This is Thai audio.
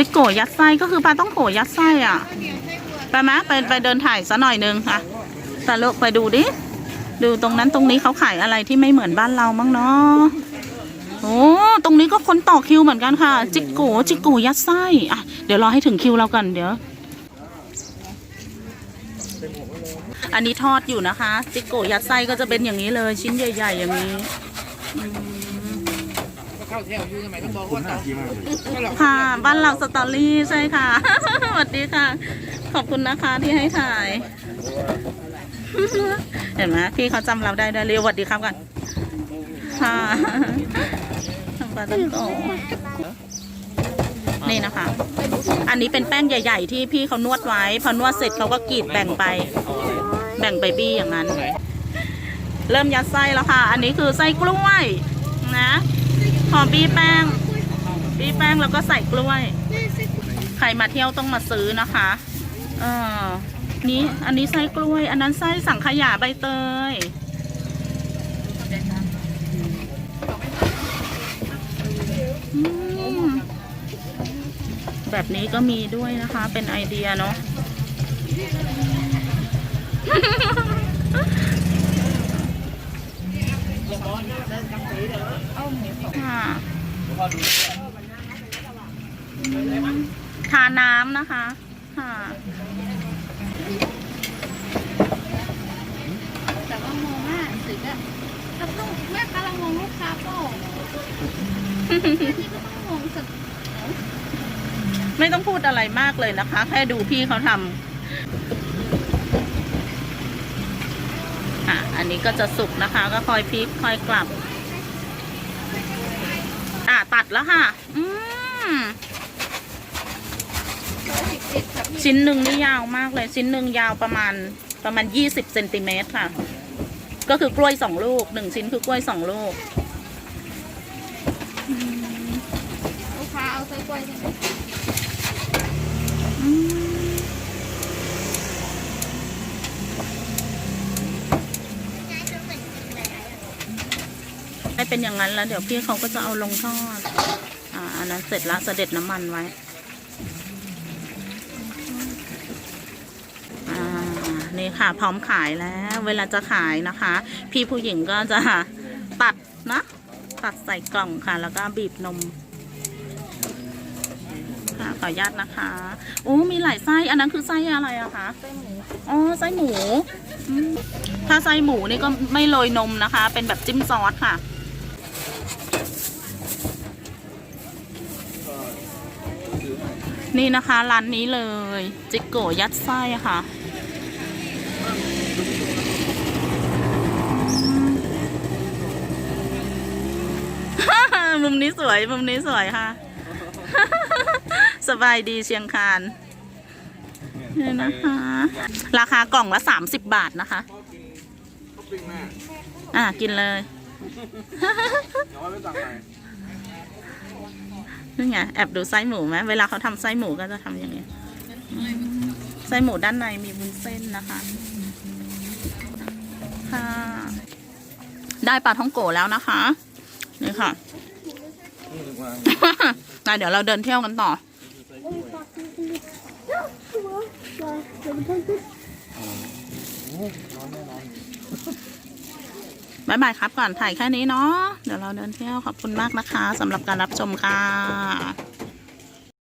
จิโกยัดไส้ก็คือปลาต้องโกยัดไส้อะไปไหมไปไปเดินถ่ายซะหน่อยนึงค่ะตาลูกไปดูดิ ดูตรงนั้นตรงนี้เขาขายอะไรที่ไม่เหมือนบ้านเรามั้งเนาะโอ้ตรงนี้ก็คนต่อคิวเหมือนกันค่ะ จิโกจิโกยัดไส้อะเดี๋ยวรอให้ถึงคิวเรากันเดี๋ยว อันนี้ทอดอยู่นะคะ จิโกยัดไส้ก็จะเป็นอย่างนี้เลย ชิ้นใหญ่ ๆ อย่างนี้ เข้าแถวอยู่ทำไมต้องบอกว่าต่อค่ะ บ้านเราสตอรี่ใช่ค่ะ สวัสดีค่ะ ขอบคุณนะคะที่ให้ถ่าย เห็นไหมพี่เขาจำเราได้ด้วยเรียวสวัสดีครับกันค่ะปลาตังโกนี่นะคะ อันนี้เป็นแป้งใหญ่ ๆ ที่พี่เขานวดไว้ พอนวดเสร็จเขาก็กรีดแบ่งไป แบ่งไปบี้อย่างนั้น เริ่มยัดไส้แล้วค่ะ อันนี้คือไส้กล้วยนะ หอมบี้แป้งบี้แป้งแล้วก็ใส่กล้วย ใครมาเที่ยวต้องมาซื้อนะคะเออนี้อันนี้ไส้กล้วย อันนั้นไส้สังขยาใบเตย แบบนี้ก็มีด้วยนะคะ เป็นไอเดียเนาะ ค่ะทาน้ำนะคะ ค่ะแต่ว่างงมากสิก็แล้วก็แม่กำลังงงลูกค้าเปล่าที่ก็ต้องงงสุดไม่ต้องพูดอะไรมากเลยนะคะ แค่ดูพี่เขาทำอะ อันนี้ก็จะสุกนะคะ ก็คอยพลิกคอยกลับ อะตัดแล้วค่ะ อืมชิ้นหนึ่งนี่ยาวมากเลย ชิ้นหนึ่งยาวประมาณประมาณยี่สิบเซนติเมตรค่ะ ก็คือกล้วยสองลูกหนึ่งชิ้นคือกล้วยสองลูก ลูกค้าเอาไส้กล้วยใช่ไหม ให้เป็นอย่างนั้นแล้ว เดี๋ยวพี่เขาก็จะเอาลงทอด อ่าอันนั้นเสร็จแล้วเสด็จน้ำมันไว้ อ่า นี่ค่ะ พร้อมขายแล้ว เวลาจะขายนะคะ พี่ผู้หญิงก็จะตัดนะ ตัดใส่กล่องค่ะ แล้วก็บีบนมค่ะขออนุญาตนะคะโอ้มีหลายไส้อันนั้นคือไส้อะไรอะคะไส้หมูอ๋อไส้หมู ถ้าไส้หมูนี่ก็ไม่โรยนมนะคะ เป็นแบบจิ้มซอสค่ะ นี่นะคะร้านนี้เลย จิกโกยัดไส้ค่ะ มุมนี้สวย มุมนี้สวยค่ะ สบายดีเชียงคานนี่นะคะ ราคากล่องละสามสิบบาทนะคะ อะ กินเลย นี่ไงแอบดูไส้หมูไหมเวลาเขาทำไส้หมูก็จะทำอย่างนี้อืมไส้หมูด้านในมีวุ้นเส้นนะคะค่ะได้ปลาท่องโกะแล้วนะคะนี่ค่ะอะเดี๋ยวเราเดินเที่ยวกันต่อ บายบายครับก่อนถ่ายแค่นี้เนาะเดี๋ยวเราเดินเที่ยวขอบคุณมากนะคะสำหรับการรับชมค่ะ